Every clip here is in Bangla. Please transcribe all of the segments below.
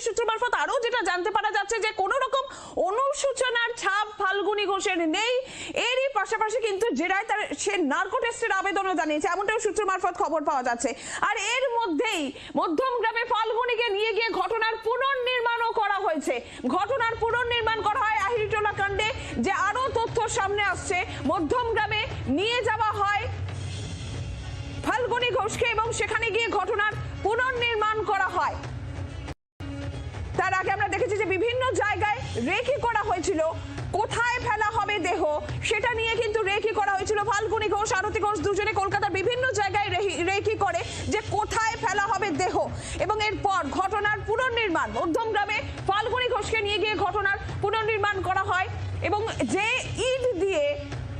পুলিশ সূত্র মারফত আরও যেটা জানতে পারা যাচ্ছে যে কোনো রকম অনুসূচনার ছাপ ফাল্গুনি ঘোষের নেই। এরই পাশাপাশি কিন্তু জেরায় তার সে নার্কো টেস্টের আবেদনও জানিয়েছে, এমনটাও সূত্র মারফত খবর পাওয়া যাচ্ছে। আর এর মধ্যেই মধ্যম গ্রামে ফাল্গুনিকে নিয়ে গিয়ে ঘটনার পুনর্নির্মাণও করা হয়েছে। ঘটনার পুনর্নির্মাণ করা হয় আহিরিটোলা কাণ্ডে, যে আরও তথ্য সামনে আসছে। মধ্যম গ্রামে নিয়ে যাওয়া হয় ফাল্গুনি ঘোষকে এবং সেখানে গিয়ে ঘটনার পুনর্নির্মাণ করা হয়। রেকি করা হয়েছিল। কোথায় ফেলা হবে দেহ? সেটা নিয়ে কিন্তু রেকি করা হয়েছিল। ফাল্গুনি ঘোষ, আরতি ঘোষ দুজনে কলকাতার বিভিন্ন জায়গায় রেকি করে যে কোথায় ফেলা হবে দেহ। এবং এরপর ঘটনার পুনর্নির্মাণ মধ্যম গ্রামে ফাল্গুনি ঘোষকে নিয়ে গিয়ে ঘটনার পুনর্নির্মাণ করা হয়। এবং যে ইট দিয়ে,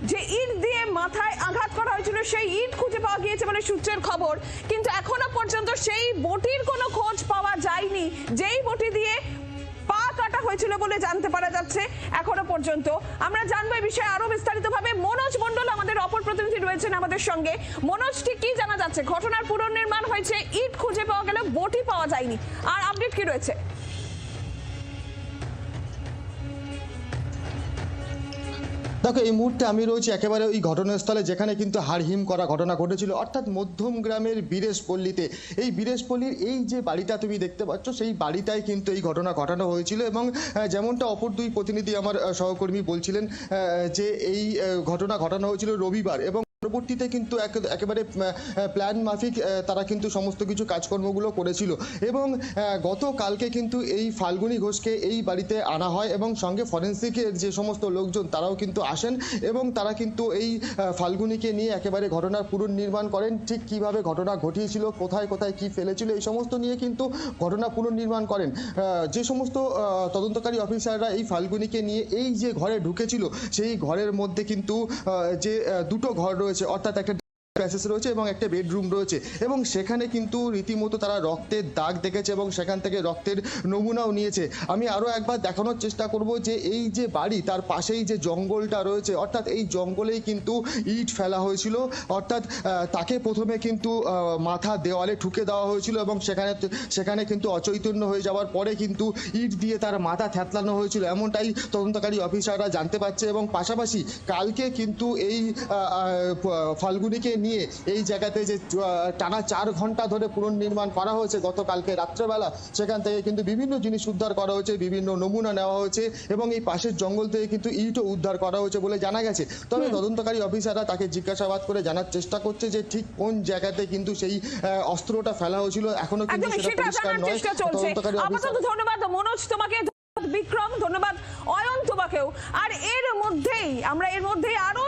যে ইট দিয়ে মাথায় আঘাত করা হয়েছিল, সেই ইট খুঁজে পাওয়া গিয়েছে বলে সূত্রের খবর। কিন্তু এখনও পর্যন্ত সেই বটির কোনো খোঁজ পাওয়া যায়নি। যেই বটি দিয়ে হয়েছিল বলে জানতে পারা যাচ্ছে এখনও পর্যন্ত। আমরা জানব এই বিষয়ে আরও বিস্তারিত ভাবে মনোজ মন্ডল আমাদের অপর প্রতিনিধি রয়েছেন আমাদের সঙ্গে। মনোজ, ঠিক কি জানা যাচ্ছে? ঘটনার পুনর্নির্মাণ হয়েছে, ইট খুঁজে পাওয়া গেল বটি পাওয়া যায়নি। আর আপডেট কি রয়েছে? দেখো, এই মুহূর্তে আমি রয়েছি একেবারে ওই ঘটনাস্থলে যেখানে কিন্তু হাড়হিম করা ঘটনা ঘটেছিল। অর্থাৎ মধ্যম গ্রামের বীরেশপল্লীতে। এই বীরেশপল্লীর এই যে বাড়িটা তুমি দেখতে পাচ্ছ, সেই বাড়িটাই কিন্তু এই ঘটনা ঘটানো হয়েছিল এবং যেমনটা অপর দুই প্রতিনিধি আমার সহকর্মী বলছিলেন যে এই ঘটনা ঘটানো হয়েছিল রবিবার এবং পরবর্তীতে কিন্তু এক- একেবারে প্ল্যান মাফিক তারা কিন্তু সমস্ত কিছু কাজকর্মগুলো করেছিল। এবং গতকালকে কিন্তু এই ফাল্গুনি ঘোষকে এই বাড়িতে আনা হয় এবং সঙ্গে ফরেন্সিকের যে সমস্ত লোকজন, তারাও কিন্তু আসেন এবং তারা কিন্তু এই ফাল্গুনিকে নিয়ে একেবারে ঘটনার পুনর্নির্মাণ করেন। ঠিক কীভাবে ঘটনা ঘটিয়েছিল, কোথায় কোথায় কি ফেলেছিল, এই সমস্ত নিয়ে কিন্তু ঘটনা পুনর্নির্মাণ করেন। যে সমস্ত তদন্তকারী অফিসাররা এই ফাল্গুনিকে নিয়ে এই যে ঘরে ঢুকেছিল, সেই ঘরের মধ্যে কিন্তু যে দুটো ঘর রয়েছে অর্থাৎ একটা প্যাসেজ রয়েছে এবং একটা বেডরুম রয়েছে। এবং সেখানে কিন্তু রীতিমতো তারা রক্তের দাগ দেখেছে এবং সেখান থেকে রক্তের নমুনাও নিয়েছে। আমি আরও একবার দেখানোর চেষ্টা করব যে এই যে বাড়ি, তার পাশেই যে জঙ্গলটা রয়েছে, অর্থাৎ এই জঙ্গলেই কিন্তু ইট ফেলা হয়েছিল। অর্থাৎ তাকে প্রথমে কিন্তু মাথা দেওয়ালে ঠুকে দেওয়া হয়েছিল এবং সেখানে সেখানে কিন্তু অচৈতন্য হয়ে যাওয়ার পরে কিন্তু ইট দিয়ে তার মাথা থ্যাতলানো হয়েছিল। এমনটাই তদন্তকারী অফিসাররা জানতে পারছে এবং পাশাপাশি কালকে কিন্তু এই ফাল্গুনিকে নিয়ে এই জায়গাতে যে টানা চার ঘণ্টা ধরে পুনর্নির্মাণ করা হয়েছে গতকালকে রাত্রেবেলা সেখান থেকে কিন্তু বিভিন্ন জিনিস উদ্ধার করা হয়েছে বিভিন্ন নমুনা নেওয়া হয়েছে এবং এই পাশের জঙ্গল থেকে কিন্তু ইটও উদ্ধার করা হয়েছে বলে জানা গেছে। তবে তদন্তকারী অফিসাররা তাকে জিজ্ঞাসাবাদ করে জানার চেষ্টা করছে যে ঠিক কোন জায়গাতে কিন্তু সেই অস্ত্রটা ফেলা হয়েছিল এখনও কিন্তু সেটা পরিষ্কার নয়। তদন্তকারী অফিসার ধন্যবাদ মনোজ তোমাকে বিক্রম ধন্যবাদ অয়ন তোমাকেও। আর এর মধ্যেই আমরা এর মধ্যেই আরও